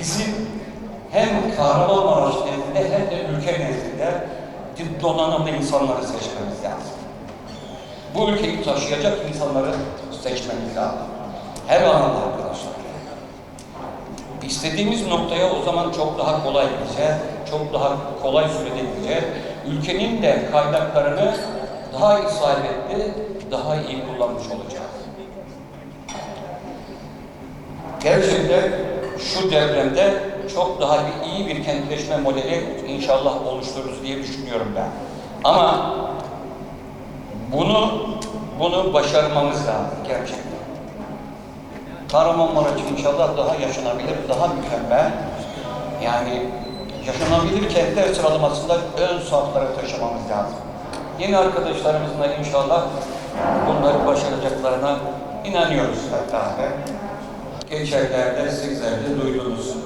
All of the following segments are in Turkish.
bizim hem Kahramanmaraş nezdinde hem de ülke nezdinde donanımlı insanları seçmemiz lazım. Bu ülkeyi taşıyacak insanları seçmemiz lazım. Her alanda arkadaşlar. İstediğimiz noktaya o zaman çok daha kolay gideceğiz, çok daha kolay sürede gideceğiz. Ülkenin de kaynaklarını daha isabetli, daha iyi kullanmış olacağız. Gerçekten şu depremde çok daha bir iyi bir kentleşme modeli inşallah oluştururuz diye düşünüyorum ben. Ama bunu bunu başarmamız lazım gerçekten. Kahramanmaraş inşallah daha yaşanabilir, daha mükemmel. Yani yaşanabilir kentler sıralamasında ön saflara taşımamız lazım. Yeni arkadaşlarımızla inşallah bunları başaracaklarına inanıyoruz beraber. Geçenlerde sizler de duydunuz.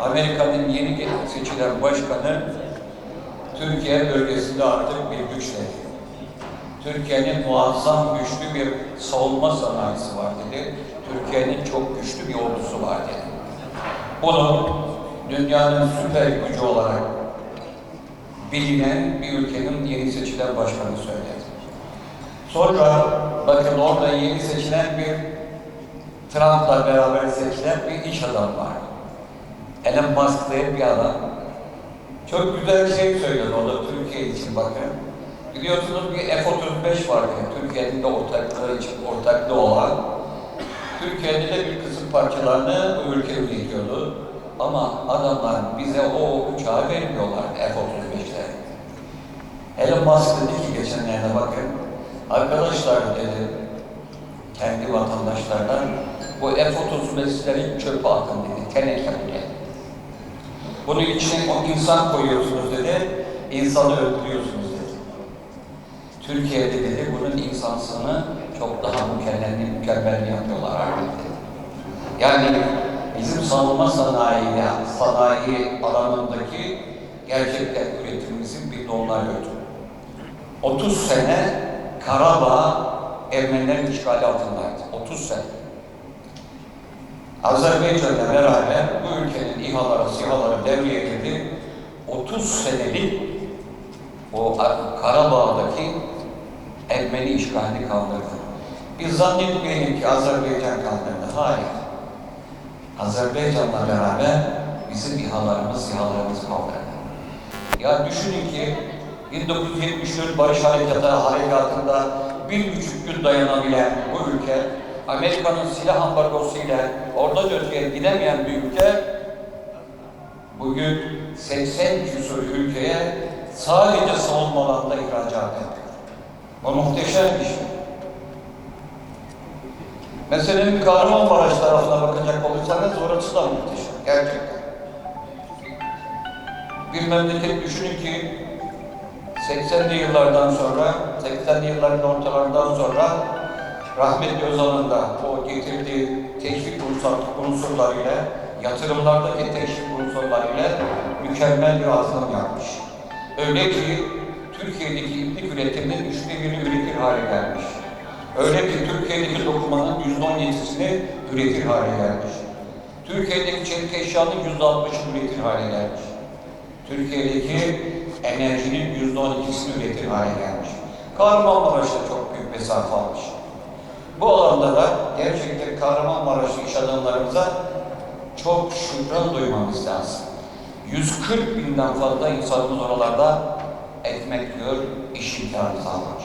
Amerika'nın yeni seçilen başkanı Türkiye bölgesinde artık bir güç dedi. Türkiye'nin muazzam güçlü bir savunma sanayisi var dedi. Türkiye'nin çok güçlü bir ordusu var dedi. Bunu dünyanın süper gücü olarak bilinen bir ülkenin yeni seçilen başkanı söyledi. Sonra bakın orada yeni seçilen bir Trump'la beraber seçilen bir iş adamı var. Elon Musk diye bir adam. Çok güzel şey söyledi o da Türkiye için bakın. Biliyorsunuz bir F-35 vardı. Türkiye'nin de ortaklığı için ortaklığı olan. Türkiye'de de bir kısım parçalarını bu ülke üretiyordu. Ama adamlar bize o uçağı vermiyorlar F-35'leri. Elon Musk dedi ki geçenlerde bakın, arkadaşlar dedi, kendi vatandaşlarına bu F-35'leri çöpe atın dedi, teneke bu dedi. Bunun içine o insan koyuyorsunuz dedi, insanı öldürüyorsunuz dedi. Türkiye'de dedi bunun insansını çok daha mükemmel, mükemmel yapıyorlar artık dedi. Yani bizim savunma sanayi, yani sanayi alanındaki gerçekten üretimimizin bir donlar götü. 30 sene Karabağ Ermenilerin işgali altındaydı. 30 sene. Azerbaycan'la beraber bu ülkenin İHA'ları, SİHA'ları devreye girdi. 30 senelik o Karabağ'daki Ermeni işgalini kaldırdı. Biz zannetmeyelim ki Azerbaycan kaldırdı. Hayır. Azerbaycan'la beraber bizim İHA'larımız, SİHA'larımız kaldırdı. Ya düşünün ki 1974 Barış Harekatı harekatında bir buçuk gün dayanabilen bu ülke Amerika'nın silah ambargosuyla oradan öteye gidemeyen bir ülke bugün 80 küsur ülkeye sadece savunma alanında ihracat ediyor. Bu muhteşem bir şey. Meselenin Kahramanmaraş tarafına bakacak olursanız orası da muhteşem. Gerçekten. Bir memleket düşünün ki 80'li yıllardan sonra, 80'li yılların ortalarından sonra rahmetli Özal'ın da o getirdiği teşvik unsur- unsurlarıyla, yatırımlardaki teşvik unsurlarıyla mükemmel bir atılım yapmış. Öyle ki Türkiye'deki iplik üretiminin üçte birini üretir hale gelmiş. Öyle ki Türkiye'deki dokumanın yüzde on yedisini üretir hale gelmiş. Türkiye'deki çelik eşyanın yüzde altmışını üretir hale gelmiş. Türkiye'deki enerjinin yüzde on ikisini üretir hale gelmiş. Kahramanmaraş'ta çok büyük mesafe almış. Bu alanda da gerçekten Kahramanmaraşlı iş adamlarımıza çok şükran duymamız lazım. 140 binden fazla insanımız oralarda ekmek yiyor, iş imkanı sağlamış.